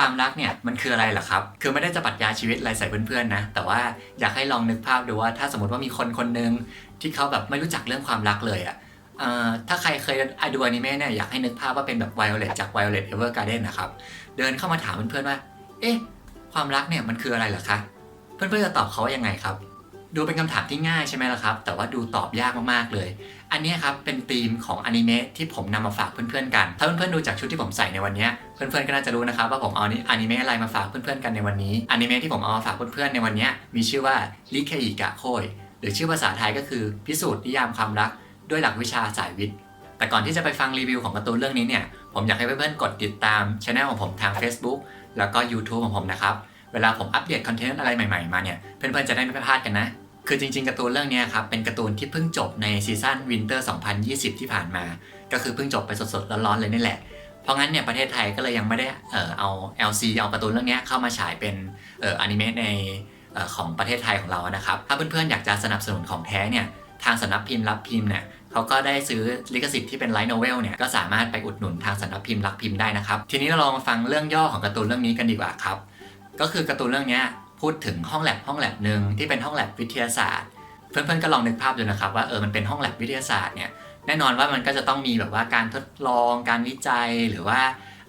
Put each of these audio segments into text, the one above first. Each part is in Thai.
ความรักเนี่ยมันคืออะไรเหรอครับ คือไม่ได้จะปรัชญาชีวิตอะไรใส่เพื่อนๆนะ แต่ว่าอยากให้ลองนึกภาพดูว่าถ้าสมมติว่ามีคนคนหนึ่งที่เขาแบบไม่รู้จักเรื่องความรักเลยอะ่ะถ้าใครเคยดูอนิเมะเนี่ยอยากให้นึกภาพว่าเป็นแบบ Violet จาก Violet Evergarden นนะครับ เดินเข้ามาถามเพื่อนๆว่า เอ๊ะ ความรักเนี่ยมันคืออะไรเหรอคะ เพื่อนๆจะตอบเขาว่ายังไงครับ ดูเป็นคำถามที่ง่ายใช่ไหมล่ะครับ แต่ว่าดูตอบยากมากๆเลย อันนี้ครับเป็นธีมของอนิเมะที่ผมนำมาฝากเพื่อนๆกัน ถ้าเพื่อนๆดูจากชุดที่ผมใส่ในวันนี้เพื่อนๆก็น่าจะรู้นะครับว่าผมเอาอนิเมะอะไรมาฝากเพื่อนๆกันในวันนี้อนิเมะที่ผมเอามาฝากเพื่อนๆในวันนี้มีชื่อว่าลิเคอิกะโคยหรือชื่อภาษาไทยก็คือพิสูจน์นิยามความรัก ด้วยหลักวิชาสายวิทย์ แต่ก่อนที่จะไปฟังรีวิวของการ์ตูนเรื่องนี้เนี่ยผมอยากให้เพื่อนๆกดติดตามช anel ของผมทาง Facebook แล้วก็ YouTube ของผมนะครับเวลาผมอัปเดตคอนเทนต์อะไรใหม่ๆมาเนี่ยเพื่อนๆจะได้ไม่พลาดกันนะ คือจริงๆการ์ตูนเรื่องนี้ครับเป็นการ์ตูนที่เพิ่งจบในซีซั่นวินเตอร์ 2020 ที่ผ่านมา ก็คือเพิ่งจบไปสดๆร้อนๆเลยนี่แหละ เพราะงั้นเนี่ยประเทศไทยก็เลยยังไม่ได้เออเอา LC เอาการ์ตูนเรื่องนี้เข้ามาฉายเป็นเอออนิเมะในเออของประเทศไทยของเรานะครับ ถ้าเพื่อนๆอยากจะสนับสนุนของแท้เนี่ยทางสำนักพิมพ์รับพิมพ์เนี่ยเขาก็ได้ซื้อลิขสิทธิ์ที่เป็นไลท์โนเวลเนี่ยก็สามารถไปอุดหนุนทางสำนักพิมพ์รักพิมพ์ได้นะครับ ทีนี้เราลองมาฟังเรื่องย่อของการ์ตูนเรื่องนี้กันดีกว่าครับ ก็คือการ์ตูนเรื่องนี้ พูดถึงห้องแลบห้องแลบหนึ่งที่เป็นห้องแลบวิทยาศาสตร์ เพื่อนๆก็ลองนึกภาพดูนะครับว่าเออมันเป็นห้องแลบวิทยาศาสตร์เนี่ยแน่นอนว่ามันก็จะต้องมีแบบว่าการทดลองการวิจัยหรือว่า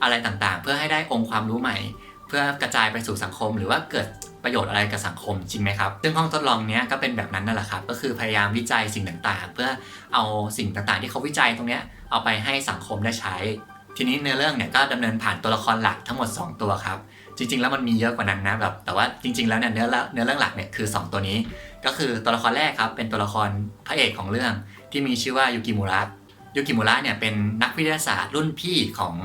อะไรต่างๆ เพื่อให้ได้องค์ความรู้ใหม่ เพื่อกระจายไปสู่สังคม หรือว่าเกิดประโยชน์อะไรกับสังคมจริงไหมครับ ซึ่งห้องทดลองเนี้ยก็เป็นแบบนั้นนั่นแหละครับ ก็คือพยายามวิจัยสิ่งต่างๆ เพื่อเอาสิ่งต่างๆ ที่เขาวิจัยตรงเนี้ยเอาไปให้สังคมได้ใช้ ทีนี้เนื้อเรื่องเนี่ยก็ดำเนินผ่านตัวละครหลักทั้งหมด 2 ตัวครับ จริง ๆ แล้วมันมีเยอะกว่านั้นนะแบบแต่ว่าจริง ๆ แล้วเนี่ยเนื้อเนื้อเรื่องหลักเนี่ยคือ 2 ตัวนี้ ก็คือตัวละครแรกครับเป็นตัวละครพระเอกของเรื่องที่มีชื่อว่ายูกิมุระยูกิมุระเนี่ยเป็นนักวิทยาศาสตร์รุ่นพี่ของ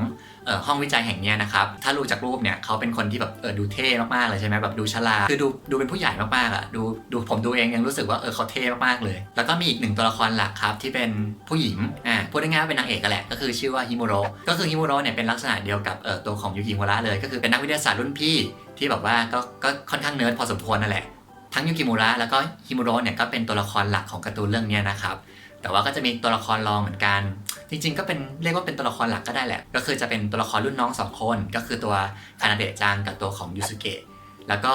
ห้องวิจัยแห่งนี้นะครับ ถ้าดูจากรูปเนี่ยเขาเป็นคนที่แบบเออดูเท่มากๆเลยใช่ไหมแบบดูฉลาด คือดูดูเป็นผู้ใหญ่มากๆอะดูดูผมดูเองยังรู้สึกว่าเออเขาเท่มากๆเลย แล้วก็มีอีกหนึ่งตัวละครหลักครับที่เป็นผู้หญิงอ่าพูดง่ายๆว่าเป็นนางเอกกันแหละก็คือชื่อว่าฮิโมโรก็คือฮิโมโรเนี่ยเป็นลักษณะเดียวกับเออตัวของยูกิมุระเลย ก็คือเป็นนักวิทยาศาสตร์รุ่นพี่ที่แบบว่าก็ก็ค่อนข้างเนิร์ดพอสมควรนั่นแหละทั้งยูกิมุระแล้วก็ฮิมุโรเนี่ยก็เป็นตัวละครหลักของการ์ตูนเรื่องนี้นะครับ แต่ว่าก็จะมีตัวละครรองเหมือนกัน จริง ๆ ก็เป็นเรียกว่าเป็นตัวละครหลักก็ได้แหละ ก็คือจะเป็นตัวละครรุ่นน้องสองคน ก็คือตัวคานาเดะจังกับตัวของยูสุเกะแล้วก็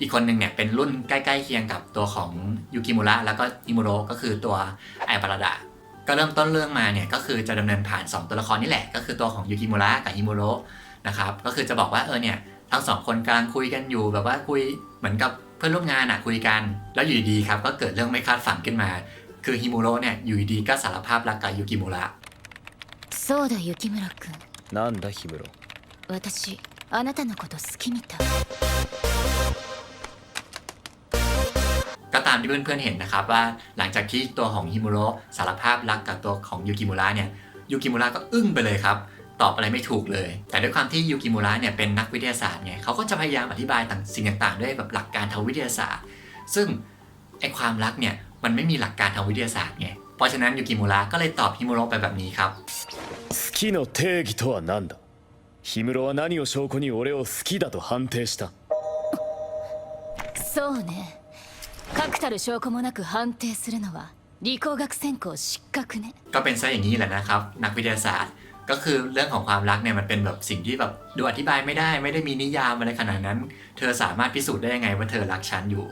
อีกคนหนึ่งเนี่ยเป็นรุ่นใกล้ๆเคียงกับตัวของยูกิมุระแล้วก็ฮิมุโรก็คือตัวไอบาราดะก็เริ่มต้นเรื่องมาเนี่ยก็คือจะดำเนินผ่าน 2 ตัวละครนี่แหละ ก็คือตัวของยูกิมุระกับฮิมุโรนะครับก็คือจะบอกว่าเออเนี่ยทั้งสองคนกำลังคุยกันอยู่แบบว่าคุยเหมือนกับเพื่อนร่วมงานอะคุยกัน แล้วอยู่ดีครับก็เกิดเรื่องไม่คาดฝันขึ้นมา คือฮิมุโระเนี่ยอยู่ดีๆก็สารภาพรักกับยูกิมุระ そうだ雪村君なんだ氷室私あなたのこと好きみたい ก็ตามที่เพื่อนๆเห็นนะครับว่าหลังจากที่ตัวของฮิมุโระสารภาพรักกับตัวของยูกิมุระเนี่ยยูกิมุระก็อึ้งไปเลยครับ ตอบอะไรไม่ถูกเลย แต่ด้วยความที่ยูกิมุระเนี่ยเป็นนักวิทยาศาสตร์ไงเขาก็จะพยายามอธิบายต่างสิ่งต่างๆ ด้วยแบบหลักการทางวิทยาศาสตร์ ซึ่งไอความรักเนี่ย มันไม่มีหลักการทางวิทยาศาสตร์ไงเพราะฉะนั้นยูกิมุระก็เลยตอบฮิมุโระไปแบบนี้ครับ 好きの定義とは何だ氷室は何を証拠に俺を好きだと判定したそうね確たる証拠もなく判定するのは理工学専攻失格ね ก็เป็นซะอย่างนี้แหละนะครับ นักวิทยาศาสตร์ ก็คือเรื่องของความรักเนี่ยมันเป็นแบบสิ่งที่แบบดูอธิบายไม่ได้ไม่ได้มีนิยามอะไรขนาดนั้น เธอสามารถพิสูจน์ได้ยังไงว่าเธอรักฉันอยู่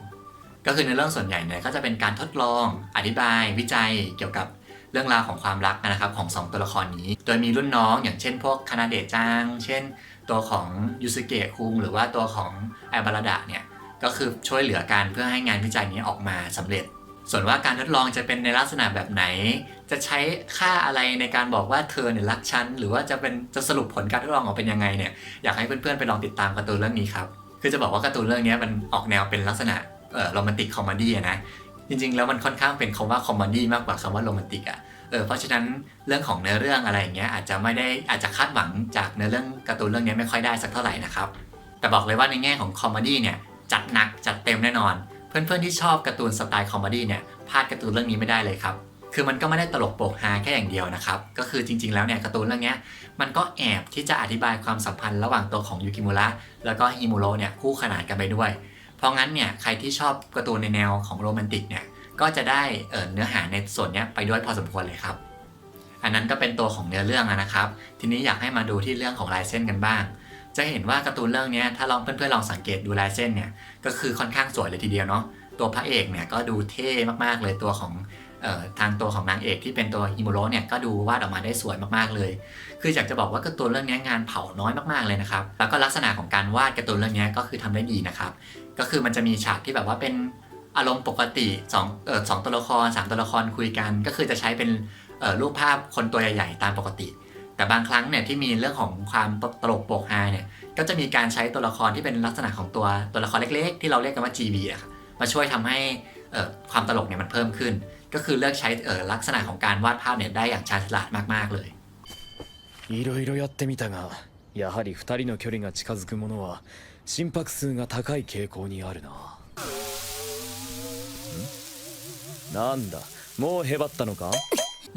ก็คือในเรื่องส่วนใหญ่เนี่ยก็จะเป็นการทดลองอธิบายวิจัยเกี่ยวกับเรื่องราวของความรักนะครับของสองตัวละครนี้ โดยมีรุ่นน้องอย่างเช่น พวกคานาเดะจัง เช่น ตัวของยูสุเกะคุงหรือว่าตัวของไอบาราดะเนี่ยก็คือช่วยเหลือกันเพื่อให้งานวิจัยนี้ออกมาสำเร็จ ส่วนว่าการทดลองจะเป็นในลักษณะแบบไหน จะใช้ค่าอะไรในการบอกว่าเธอเนี่ยรักฉันหรือว่าจะเป็นจะสรุปผลการทดลองออกเป็นยังไงเนี่ยอยากให้เพื่อนๆไปลองติดตามการ์ตูนเรื่องนี้ครับคือจะบอกว่าการ์ตูนเรื่องนี้มันออกแนวเป็นลักษณะ โรแมนติกคอมเมดี้นะจริงๆ แล้วมันค่อนข้างเป็นคำว่าคอมเมดี้มากกว่าคำว่าโรแมนติกอะเออเพราะฉะนั้นเรื่องของเนื้อเรื่องอะไรอย่างเงี้ยอาจจะไม่ได้อาจจะคาดหวังจากเนื้อเรื่องการ์ตูนเรื่องนี้ไม่ค่อยได้สักเท่าไหร่นะครับแต่บอกเลยว่าในแง่ของคอมเมดี้เนี่ยจัดหนักจัดเต็มแน่นอน เพื่อนๆที่ชอบการ์ตูนสไตล์คอมเมดี้เนี่ยพลาดการ์ตูนเรื่องนี้ไม่ได้เลยครับคือมันก็ไม่ได้ตลกโปกฮาแค่อย่างเดียวนะครับก็คือจริง ๆ แล้วเนี่ยการ์ตูนเรื่องเนี้ยมันก็แอบที่จะอธิบายความสัมพันธ์ระหว่างตัวของยูกิมุระแล้วก็ฮิมุโระเนี่ยคู่ขนานกันไปด้วย เพราะงั้นเนี่ยใครที่ชอบการ์ตูนในแนวของโรแมนติกเนี่ยก็จะได้เเนื้อหาในส่วนนี้ไปด้วยพอสมควรเลยครับ อันนั้นก็เป็นตัวของเนื้อเรื่องนะครับ ทีนี้อยากให้มาดูที่เรื่องของลายเส้นกันบ้าง จะเห็นว่าการ์ตูนเรื่องนี้ถ้าลองเพื่อนๆลองสังเกตดูลายเส้นเนี่ยก็คือค่อนข้างสวยเลยทีเดียวเนาะตัวพระเอกเนี่ยก็ดูเท่มากๆเลยตัวของ ทางตัวของนางเอกที่เป็นตัวฮิโมโรเนี่ยก็ดูวาดออกมาได้สวยมากๆเลย คืออยากจะบอกว่าการ์ตูนเรื่องนี้งานเผาน้อยมากๆเลยนะครับ แล้วก็ลักษณะของการวาดการ์ตูนเรื่องนี้ก็คือทำได้ดีนะครับ ก็คือมันจะมีฉากที่แบบว่าเป็นอารมณ์ปกติสองเออสตัวละครสามตัวละครคุยกัน ก็คือจะใช้เป็นรูปภาพคนตัวใหญ่ๆตามปกติ แต่บางครั้งเนี่ยที่มีเรื่องของความตลกโปกฮาเนี่ย ก็จะมีการใช้ตัวละครที่เป็นลักษณะของตัวตัวละครเล็ก ๆ ที่เราเรียกกันว่า GB อะมาช่วยทำให้ความตลกเนี่ยมันเพิ่มขึ้น ก็คือเลือกใช้เอ่อลักษณะของการวาดภาพเนี่ยได้อย่างชาญฉลาดมากๆเลย いろいろやってみたがやはり二人の距離が近づくものは心拍数が高い傾向にあるなんなんだもうへばったのか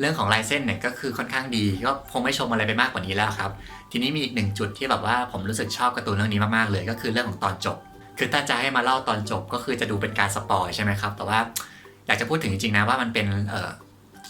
เรื่องของลายเส้นเนี่ยก็คือค่อนข้างดีก็คงไม่ชมอะไรไปมากกว่านี้แล้วครับ ทีนี้มีอีกหนึ่งจุดที่แบบว่าผมรู้สึกชอบการ์ตูนเรื่องนี้มากๆเลย ก็คือเรื่องของตอนจบ คือถ้าจะให้มาเล่าตอนจบก็คือจะดูเป็นการสปอยใช่ไหมครับ แต่ว่า อยากจะพูดถึงจริงๆนะว่ามันเป็น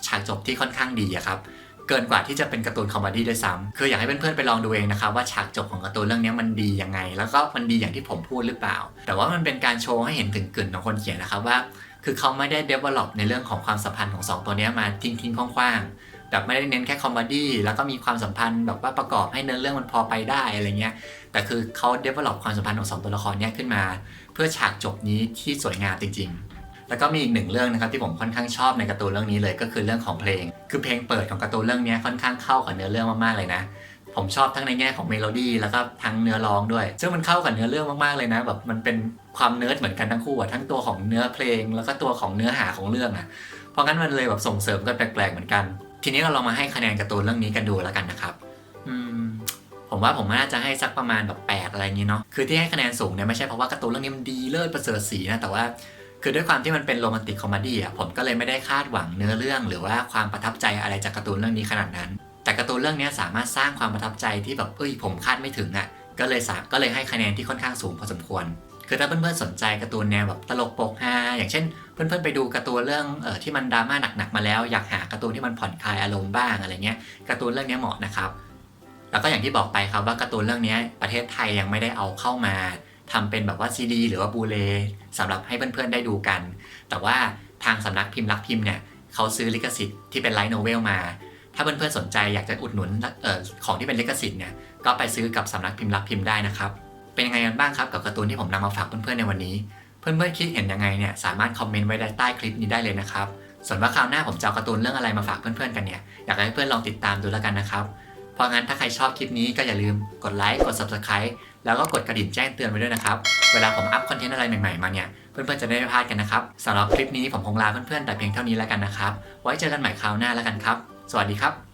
ฉากจบที่ค่อนข้างดีครับ เกินกว่าที่จะเป็นการ์ตูนคอมเมดี้ด้วยซ้ำคืออยากให้เพื่อนๆไปลองดูเองนะครับว่าฉากจบของการ์ตูนเรื่องนี้มันดียังไง แล้วก็มันดีอย่างที่ผมพูดหรือเปล่า แต่ว่ามันเป็นการโชว์ให้เห็นถึงกลิ่นของคนเขียนนะครับว่า คือเขาไม่ได้ develop ในเรื่องของความสัมพันธ์ของสองตัวนี้มาทิ้งๆคว้างๆแบบไม่ได้เน้นแค่คอมเมดี้แล้วก็มีความสัมพันธ์แบบว่าประกอบให้เนื้อเรื่องมันพอไปได้อะไรเงี้ยแต่คือเขา develop ความสัมพันธ์ของสองตัวละครนี้ขึ้นมา เพื่อฉากจบนี้ที่สวยงามจริง ๆ แล้วก็มีอีกหนึ่งเรื่องนะครับที่ผมค่อนข้างชอบในการ์ตูนเรื่องนี้เลยก็คือเรื่องของเพลง คือเพลงเปิดของการ์ตูนเรื่องนี้ค่อนข้างเข้ากับเนื้อเรื่องมากๆเลยนะผมชอบทั้งในแง่ของเมโลดี้แล้วก็ทั้งเนื้อร้องด้วย ซึ่งมันเข้ากับเนื้อเรื่องมากๆเลยนะแบบมันเป็นความเนิร์ดเหมือนกันทั้งคู่อะทั้งตัวของเนื้อเพลง แล้วก็ตัวของเนื้อหาของเรื่องอะเพราะงั้นมันเลยแบบส่งเสริมกันแปลกๆเหมือนกัน ทีนี้เราลองมาให้คะแนนการ์ตูนเรื่องนี้กันดูแล้วกันนะครับอืมผมว่าผมน่าจะให้สักประมาณแบบแปดอะไรอย่างนี้เนาะคือที่ให้คะแนนสูงเนี่ยไม่ใช่เพราะว่าการ์ตูนเรื่องนี้มันดีเลิศประเสริฐสีนะแต่ว่า คือด้วยความที่มันเป็นโรแมนติกคอมดี้อะผมก็เลยไม่ได้คาดหวังเนื้อเรื่อง หรือว่าความประทับใจอะไรจากการ์ตูนเรื่องนี้ขนาดนั้น แต่การ์ตูนเรื่องนี้สามารถสร้างความประทับใจที่แบบเอ้ยผมคาดไม่ถึงอะก็เลยสาก็เลยให้คะแนนที่ค่อนข้างสูงพอสมควร คือถ้าเพื่อนๆสนใจการ์ตูนแนวแบบตลกโปกฮาอย่างเช่น เพื่อนๆไปดูการ์ตูนเรื่องเออที่มันดราม่าหนักๆมาแล้วอยากหาการ์ตูนที่มันผ่อนคลายอารมณ์บ้างอะไรเงี้ยการ์ตูนเรื่องนี้เหมาะนะครับแล้วก็อย่างที่บอกไปครับว่าการ์ตูนเรื่องนี้ประเทศไทยยังไม่ได้เอาเข้ามา ทำเป็นแบบว่าซีดีหรือว่าบูเลสำหรับให้เพื่อนๆได้ดูกัน แต่ว่าทางสำนักพิมพ์รักพิมพ์เนี่ยเขาซื้อลิขสิทธิ์ที่เป็นไลท์โนเวลมา ถ้าเพื่อนๆสนใจอยากจะอุดหนุนออของที่เป็นลิขสิทธิ์เนี่ยก็ไปซื้อกับสำนักพิมพ์รักพิมพ์ได้นะครับ เป็นยังไงกันบ้างครับกับการ์ตูนที่ผมนำมาฝากเพื่อนๆในวันนี้ เพื่อนๆคิดเห็นยังไงเนี่ยสามารถคอมเมนต์ไว้ใต้คลิปนี้ได้เลยนะครับส่วนว่าคราวหน้าผมจะเอาการ์ตูนเรื่องอะไรมาฝากเพื่อนๆกันเนี่ยอยากให้เพื่อนลองติดตามดูแล้วกันนะครับ ราะงั้นถ้าใครชอบคลิปนี้ก็อย่าลืมกดไลค์ กด subscribe แล้วก็กดกระดิ่งแจ้งเตือนไปด้วยนะครับ เวลาผมอัพคอนเทนต์อะไรใหม่ๆมาเนี่ย เพื่อนๆจะได้ไม่พลาดกันนะครับสำหรับคลิปนี้ผมคงลาเพื่อนๆแต่เพียงเท่านี้แล้วกันนะครับ ไว้เจอกันใหม่คราวหน้าแล้วกันครับ สวัสดีครับ